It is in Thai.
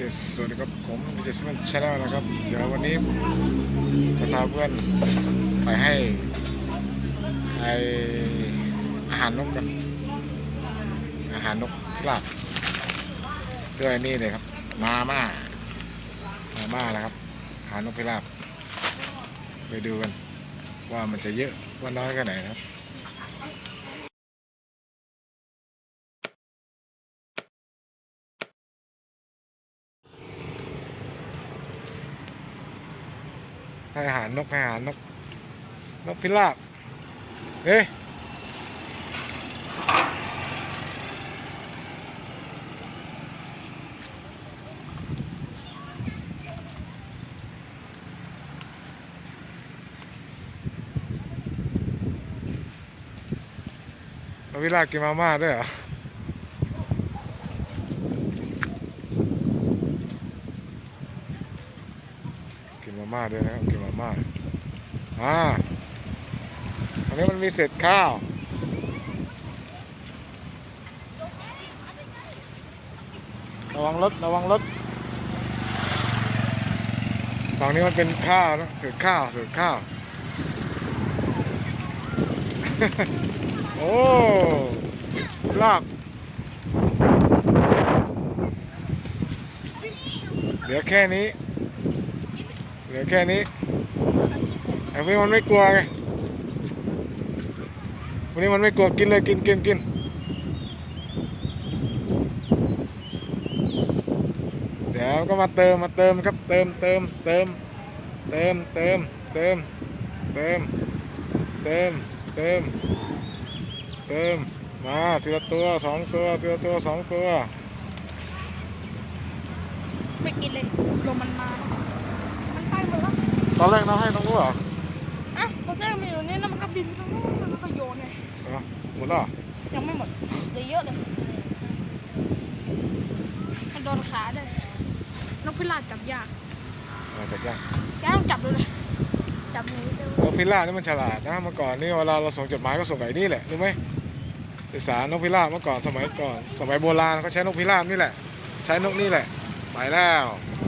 เคสวัสดีครับผมเจสมันชาแนลนะครับ เดี๋ยววันนี้จะพาเพื่อนไปให้ไออาหารนกกัน อาหารนกพิราบด้วยนี่เลยครับ มาม่า มาม่านะครับ อาหารนกพิราบ ไปดูกันว่ามันจะเยอะว่าน้อยแค่ไหนนะครับ ให้อาหารนกให้อาหารนก นกพิราบเฮ้ยนกพิราบกินมาม่าด้วยเหรอ กินมาม่าด้วยนะครับกินมาม่าอ่าอันนี้มันมีเศษข้าวระวังรถระวังรถฝั่งนี้มันเป็นข้าวนะเศษข้าวเศษข้าว โอ้ลากเหลือแค่นี้ เหลือแค่นี้ไอ้พวกนี้มันไม่กลัวไงพวกนี้มันไม่กลัวกินเลยกินกินกินเดี๋ยวก็มาเติมมาเติมครับเติมเติมเติมเติมเติมเติมเติมเติมเติมเติมมาทีละตัวสองตัวทีละตัวสองตัวไม่กินเลยลมมันมา มันไปหมดแล้ว ตอนแรกเราให้น้องรู้เหรออะตอนแรกมันอยู่นี่แล้วมันก็บินไปตรงนู้นแล้วมันก็โยนไงเหรอหมดแล้วเหรอยังไม่หมดเหลือเยอะเลยมันโดนขาด้วยนกพิราบจับยากมาแต่จ้าแกต้องจับดูเลยจับมือเร็วนกพิราบนี่มันฉลาดนะเมื่อก่อนนี่เวลาเราส่งจดหมายก็ส่งไก่นี่แหละรู้ไหมไอสารนกพิราบเมื่อก่อนสมัยก่อน สมัยโบราณเขาใช้นกพิราบนี่แหละ ใช้นกนี่แหละไปแล้วไปแล้วอยู่บนนู้นแล้ว